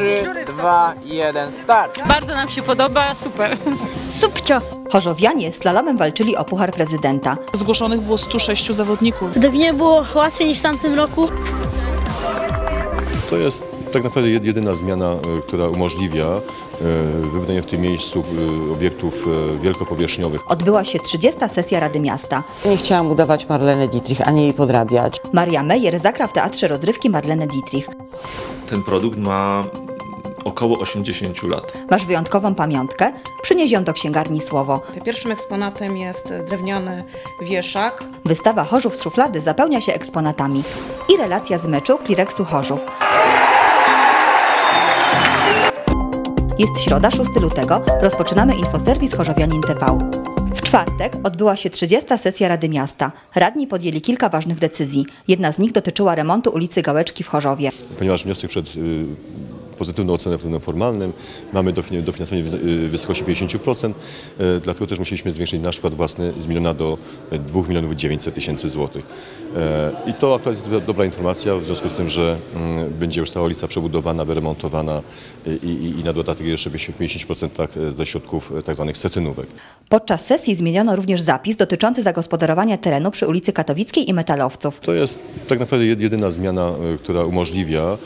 3, 2, 1, start! Bardzo nam się podoba, super. Subcio. Chorzowianie slalomem walczyli o Puchar Prezydenta. Zgłoszonych było 106 zawodników. Gdyby nie było łatwiej niż w tamtym roku, To jest tak naprawdę jed- jedyna zmiana, e, która umożliwia e, wybudowanie w tym miejscu e, obiektów wielkopowierzchniowych. Odbyła się 30. sesja Rady Miasta. Nie chciałam budować Marleny Dietrich, ani jej podrabiać. Maria Meyer zagra w Teatrze Rozrywki Marlene Dietrich. Ten produkt ma około 80 lat. Masz wyjątkową pamiątkę? Przynieś ją do księgarni Słowo. Pierwszym eksponatem jest drewniany wieszak. Wystawa Chorzów z szuflady zapełnia się eksponatami. I relacja z meczu Klireksu Chorzów. Jest środa, 6 lutego. Rozpoczynamy infoserwis Chorzowianin TV. W czwartek odbyła się 30. sesja Rady Miasta. Radni podjęli kilka ważnych decyzji. Jedna z nich dotyczyła remontu ulicy Gałeczki w Chorzowie. Ponieważ wniosek przed y, pozytywną ocenę w tym formalnym, mamy dofi- dofinansowanie w y, wysokości 50%, y, dlatego też musieliśmy zwiększyć nasz wkład własny z miliona do 2 milionów 900 tysięcy złotych. I to akurat jest do- dobra informacja w związku z tym, że mm, będzie już cała ulica przebudowana, wyremontowana y, i, i, i na dodatek jeszcze byśmy w 50% ze środków e, tak setynówek. Podczas sesji zmieniono również zapis dotyczący zagospodarowania terenu przy ulicy Katowickiej i Metalowców. To jest tak naprawdę jed- jedyna zmiana, która umożliwia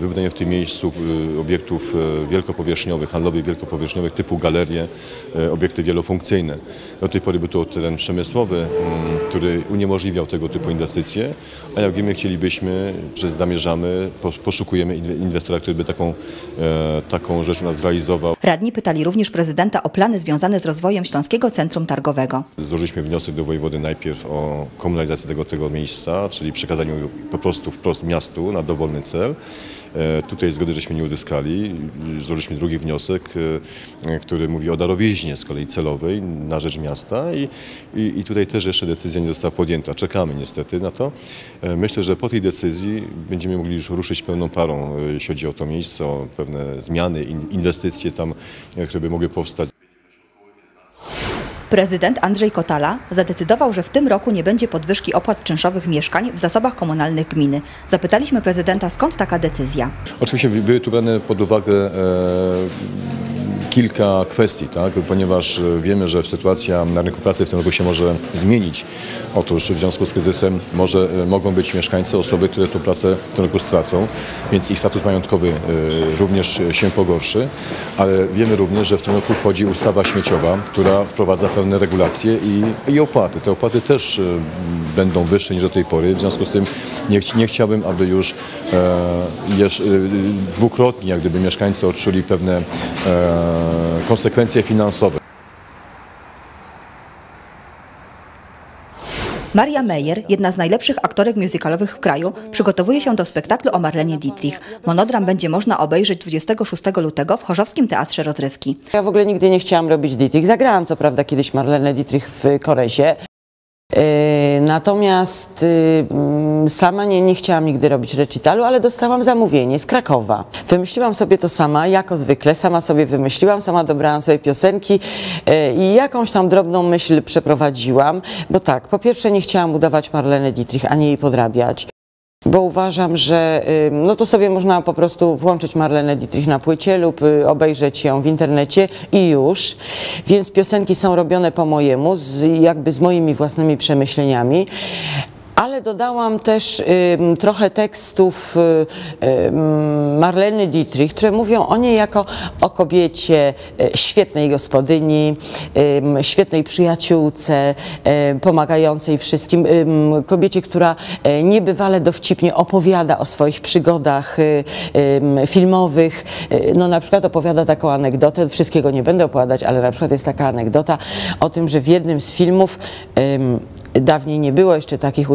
wybudowanie w tym miejscu e, obiektów e, wielkopowierzchniowych, handlowych wielkopowierzchniowych typu galerie, e, obiekty wielofunkcyjne. Do tej pory był to teren przemysłowy, mm, który uniemożliwiał tego typu inwestycje, a jak wiemy chcielibyśmy, przez zamierzamy, po- poszukujemy inwe- inwestora, który by taką, e, taką rzecz u nas zrealizował. Radni pytali również prezydenta o plany związane z rozwojem Śląskiego Centrum Targowego. Złożyliśmy wniosek do wojewody najpierw o komunalizację tego, tego miejsca, czyli przekazaniu po prostu wprost miastu na dowolny cel. E, Tutaj zgody żeśmy nie uzyskali. Złożyliśmy drugi wniosek, e, który mówi o darowiznie z kolei celowej na rzecz miasta i, i, i tutaj też jeszcze decyzja nie została podjęta. Czekamy niestety na to. E, Myślę, że po tej decyzji będziemy mogli już ruszyć pełną parą, e, jeśli chodzi o to miejsce, o pewne zmiany, in- inwestycje tam, e, które by mogły powstać. Prezydent Andrzej Kotala zadecydował, że w tym roku nie będzie podwyżki opłat czynszowych mieszkań w zasobach komunalnych gminy. Zapytaliśmy prezydenta, skąd taka decyzja. Oczywiście były tu brane pod uwagę e, kilka kwestii, tak? ponieważ e, wiemy, że sytuacja na rynku pracy w tym roku się może zmienić. Otóż w związku z kryzysem może, e, mogą być mieszkańcy, osoby, które tę pracę w tym roku stracą, więc ich status majątkowy e, również się pogorszy, ale wiemy również, że w tym roku wchodzi ustawa śmieciowa, która wprowadza pewne regulacje i, i opłaty. Te opłaty też e, będą wyższe niż do tej pory, w związku z tym nie, nie chciałbym, aby już e, jeż, e, dwukrotnie jak gdyby mieszkańcy odczuli pewne e, konsekwencje finansowe. Maria Meyer, jedna z najlepszych aktorek musicalowych w kraju, przygotowuje się do spektaklu o Marlenie Dietrich. Monodram będzie można obejrzeć 26 lutego w Chorzowskim Teatrze Rozrywki. Ja w ogóle nigdy nie chciałam robić Dietrich. Zagrałam co prawda kiedyś Marlenę Dietrich w Koresie. Yy, Natomiast yy, mm, sama nie, nie chciałam nigdy robić recitalu, ale dostałam zamówienie z Krakowa. Wymyśliłam sobie to sama, jako zwykle, sama sobie wymyśliłam, sama dobrałam sobie piosenki yy, i jakąś tam drobną myśl przeprowadziłam, bo tak, po pierwsze nie chciałam budować Marleny Dietrich, ani jej podrabiać. Bo uważam, że no to sobie można po prostu włączyć Marlenę Dietrich na płycie lub y, obejrzeć ją w internecie i już. Więc piosenki są robione po mojemu, z, jakby z moimi własnymi przemyśleniami. Ale dodałam też ym, trochę tekstów y, ym, Marleny Dietrich, które mówią o niej jako o kobiecie y, świetnej gospodyni, świetnej przyjaciółce, y, pomagającej wszystkim, kobiecie, która y, niebywale dowcipnie opowiada o swoich przygodach y, filmowych. Y, No na przykład opowiada taką anegdotę, wszystkiego nie będę opowiadać, ale na przykład jest taka anegdota o tym, że w jednym z filmów Dawniej nie było jeszcze takich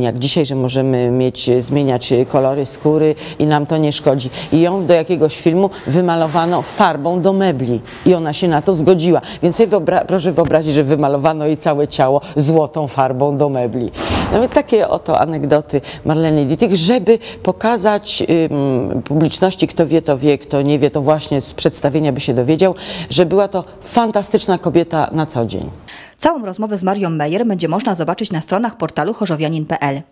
jak dzisiaj, że możemy mieć, zmieniać kolory skóry i nam to nie szkodzi. I ją do jakiegoś filmu wymalowano farbą do mebli i ona się na to zgodziła. Więc sobie wyobra- proszę wyobrazić, że wymalowano jej całe ciało złotą farbą do mebli. No więc takie oto anegdoty Marleny Dietrich, żeby pokazać ym, publiczności, kto wie, to wie, kto nie wie, to właśnie z przedstawienia by się dowiedział, że była to fantastyczna kobieta na co dzień. Całą rozmowę z Marią Meyer będzie można zobaczyć na stronach portalu chorzowianin.pl.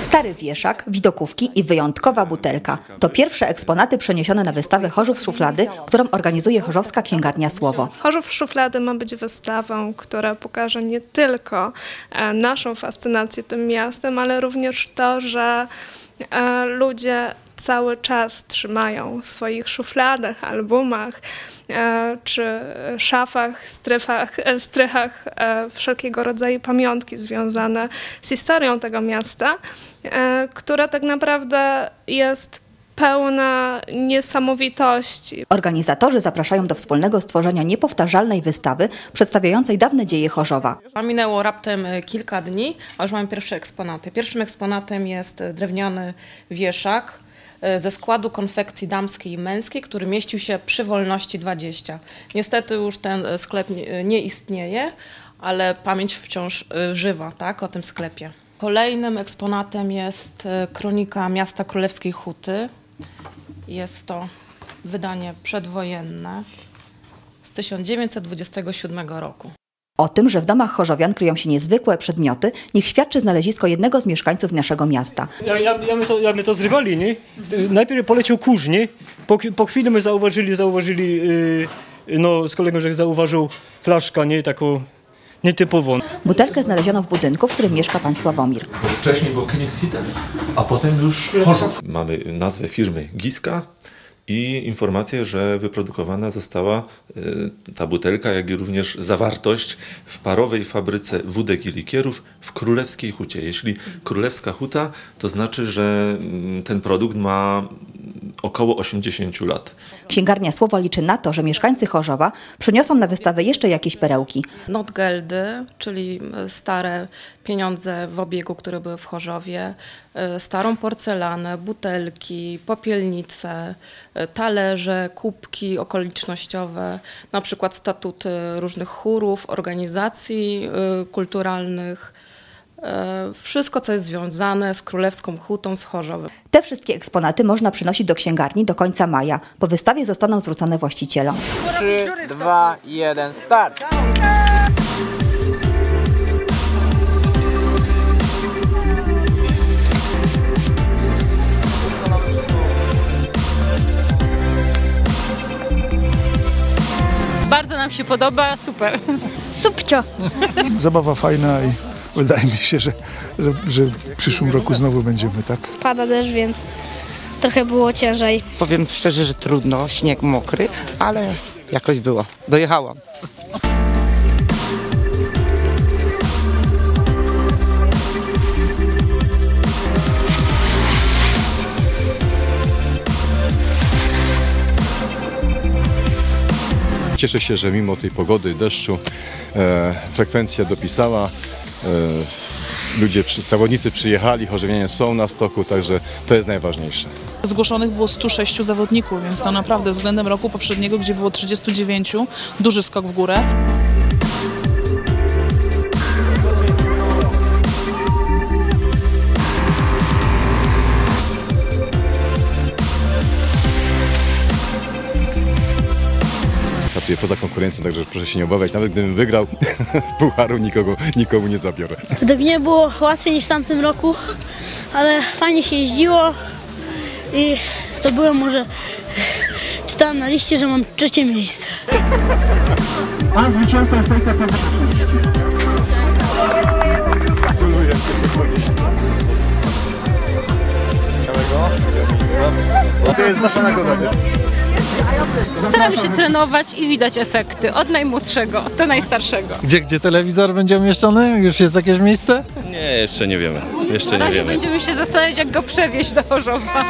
Stary wieszak, widokówki i wyjątkowa butelka. To pierwsze eksponaty przeniesione na wystawę Chorzów Szuflady, którą organizuje Chorzowska Księgarnia Słowo. Chorzów Szuflady ma być wystawą, która pokaże nie tylko e, naszą fascynację tym miastem, ale również to, że e, ludzie cały czas trzymają w swoich szufladach, albumach e, czy szafach, strefach, e, strychach e, wszelkiego rodzaju pamiątki związane z historią tego miasta, która tak naprawdę jest pełna niesamowitości. Organizatorzy zapraszają do wspólnego stworzenia niepowtarzalnej wystawy przedstawiającej dawne dzieje Chorzowa. Minęło raptem kilka dni, a już mamy pierwsze eksponaty. Pierwszym eksponatem jest drewniany wieszak ze składu konfekcji damskiej i męskiej, który mieścił się przy Wolności 20. Niestety już ten e, sklep nie, nie istnieje, ale pamięć wciąż e, żywa tak, o tym sklepie. Kolejnym eksponatem jest e, kronika miasta Królewskiej Huty. Jest to wydanie przedwojenne z 1927 roku. O tym, że w domach chorzowian kryją się niezwykłe przedmioty, niech świadczy znalezisko jednego z mieszkańców naszego miasta. Ja, ja, ja, my to, ja my to zrywali, nie? Najpierw poleciał kurz, nie? Po, po chwili my zauważyli, zauważyli, yy, no z kolegą, że zauważył flaszka, nie? Taką nietypową. Butelkę znaleziono w budynku, w którym mieszka pan Sławomir. Wcześniej był Königshütten, a potem już Chorzów. Mamy nazwę firmy Giska i informację, że wyprodukowana została y, ta butelka, jak i również zawartość w parowej fabryce wódek i likierów w Królewskiej Hucie. Jeśli Królewska Huta, to znaczy, że mm, ten produkt ma około 80 lat. Księgarnia Słowo liczy na to, że mieszkańcy Chorzowa przyniosą na wystawę jeszcze jakieś perełki. Notgeldy, czyli stare pieniądze w obiegu, które były w Chorzowie, e, starą porcelanę, butelki, popielnice, e, talerze, kubki okolicznościowe, na przykład statuty różnych chórów, organizacji e, kulturalnych. E, Wszystko, co jest związane z Królewską Hutą z Chorzowem. Te wszystkie eksponaty można przynosić do księgarni do końca maja. Po wystawie zostaną zwrócone właścicielom. 3, 2, 1, start! Bardzo nam się podoba, super. Subcio. Zabawa fajna i wydaje mi się, że, że, że w przyszłym roku znowu będziemy tak. Pada deszcz, więc trochę było ciężej. Powiem szczerze, że trudno, śnieg mokry, ale jakoś było. Dojechałam. Cieszę się, że mimo tej pogody, deszczu, e, frekwencja dopisała. E, ludzie, zawodnicy przyjechali, chorzowianie są na stoku, także to jest najważniejsze. Zgłoszonych było 106 zawodników, więc to naprawdę względem roku poprzedniego, gdzie było 39, duży skok w górę. Poza konkurencją, także proszę się nie obawiać. Nawet gdybym wygrał, pucharu nikogo, nikomu nie zabiorę. Według mnie było łatwiej niż w tamtym roku, ale fajnie się jeździło i zdobyłem może, czytałem na liście, że mam trzecie miejsce. Staramy się trenować i widać efekty. Od najmłodszego do najstarszego. Gdzie, gdzie telewizor będzie umieszczony? Już jest jakieś miejsce? Nie, jeszcze nie wiemy. Jeszcze Na razie będziemy się zastanawiać, jak go przewieźć do Chorzowa.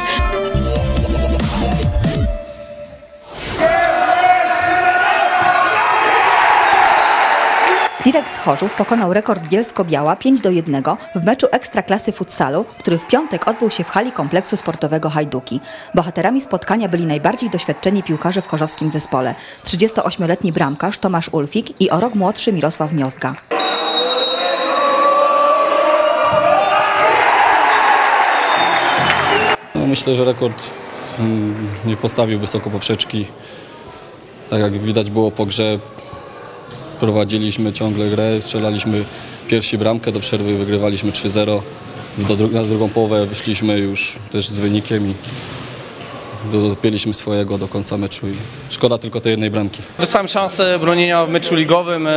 Klirex Chorzów pokonał rekord Bielsko-Biała 5 do 1 w meczu ekstraklasy futsalu, który w piątek odbył się w hali kompleksu sportowego Hajduki. Bohaterami spotkania byli najbardziej doświadczeni piłkarze w chorzowskim zespole. 38-letni bramkarz Tomasz Ulfik i o rok młodszy Mirosław Miozga. No, myślę, że rekord mm, nie postawił wysoko poprzeczki. Tak jak widać było po grze, prowadziliśmy ciągle grę, strzelaliśmy pierwsi bramkę do przerwy, wygrywaliśmy 3-0. do, dru- na drugą połowę wyszliśmy już też z wynikiem i dopięliśmy swojego do końca meczu i szkoda tylko tej jednej bramki. Dostałem szansę bronienia w meczu ligowym. e,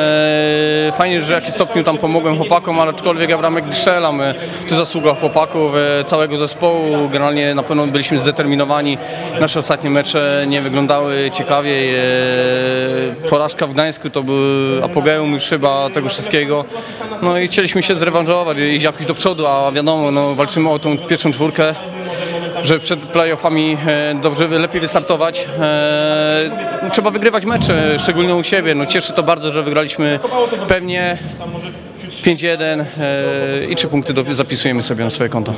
Fajnie, że w jakimś stopniu tam pomogłem chłopakom, ale aczkolwiek ja bramek nie strzelam. e, To zasługa chłopaków, e, całego zespołu. Generalnie na pewno byliśmy zdeterminowani. Nasze ostatnie mecze nie wyglądały ciekawiej. e, Porażka w Gdańsku to był apogeum już chyba tego wszystkiego. No i chcieliśmy się zrewanżować, iść jakoś do przodu, a wiadomo, no, walczymy o tą pierwszą czwórkę żeby przed playoffami e, dobrze, lepiej wystartować. E, Trzeba wygrywać mecze, szczególnie u siebie. No, cieszy to bardzo, że wygraliśmy pewnie 5-1 e, i trzy punkty do- zapisujemy sobie na swoje konto.